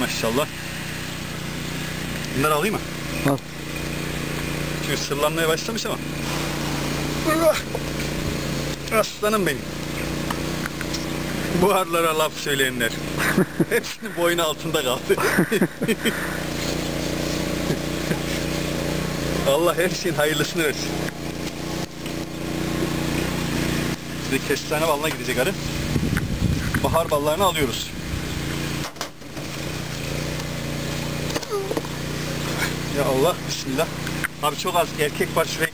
Maşallah. Bunları alayım mı? Al. Çünkü sırlanmaya başlamış ama. Aslanım benim. Buharlara laf söyleyenler. Hepsinin boynu altında kaldı. Allah her şeyin hayırlısını versin. Şimdi kestane balına gidecek arı. Bahar ballarını alıyoruz. Ya Allah bismillah. Abi çok az erkek var. Evet.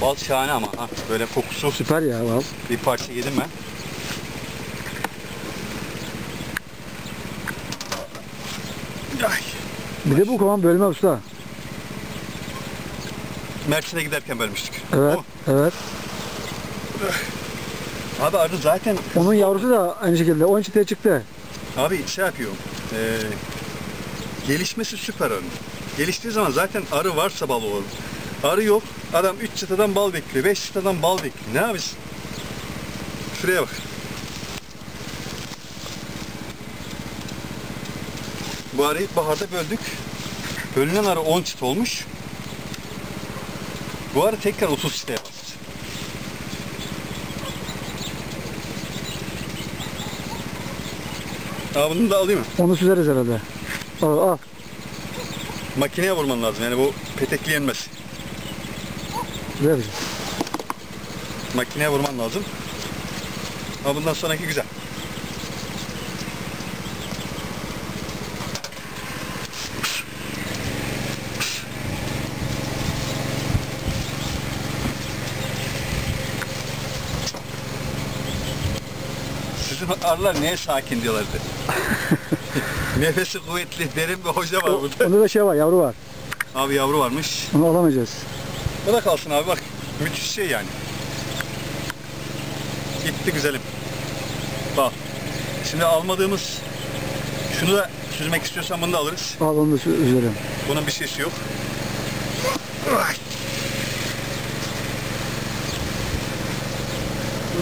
Bal şahane ama ha böyle kokusu Süper ya vav. bir parça yedim ben. Ay. Bir de bu kovan bölme usta. Mersin'e giderken bölmüştük. Evet. O. Evet. Abi arı zaten Onun yavrusu da aynı şekilde 10 çıtaya çıktı. abi şey yapıyor. eee, gelişmesi süper arının. Geliştiği zaman zaten arı varsa bal olur. Arı yok. Adam 3 çıtadan bal bekliyor. 5 çıtadan bal bekliyor. Ne yapıyorsun? Şuraya bak. Bu arıyı baharda böldük. Bölünen arı 10 çıt olmuş. Bu arı tekrar 30 çıtaya bastı. Aa bunu da alayım mı? Onu süzeriz herhalde. Al al. Makineye vurman lazım yani bu petekli yenmez. Süzeriz. Makineye vurman lazım. Ama bundan sonraki güzel. Sizin arılar niye sakin diyorlardı? Nefesi kuvvetli, derin bir hoca var burada. Onda da şey var yavru var. Abi yavru varmış. Onu alamayacağız. Bu da kalsın abi bak. Müthiş şey yani. Gitti güzelim. Bak. Şimdi almadığımız şunu da süzmek istiyorsan bunu da alırız. Al onu da sü- süzerim. Bunun bir şeysi yok.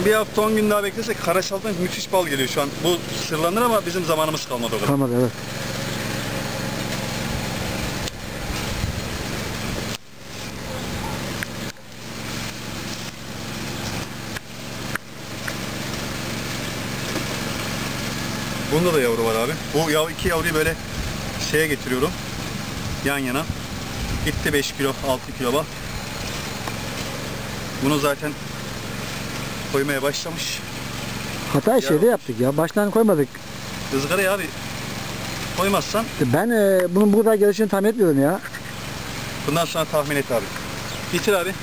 Bir hafta 10 gün daha beklesek Karaşal'dan müthiş bal geliyor şu an. Bu sırlanır ama bizim zamanımız kalmadı o kadar. Kalmadı evet. Bunda da yavru var abi. Bu yav iki yavruyu böyle şeye getiriyorum. Yan yana. Gitti 5 kilo, 6 kilo bak. Bunu zaten koymaya başlamış. Hatayı şeyde yaptık ya. Baştan koymadık. Izgarayı abi koymazsan Ben e, bunun bu kadar gelişini tahmin etmiyordum ya. bundan sonra tahmin et abi. Bitir abi.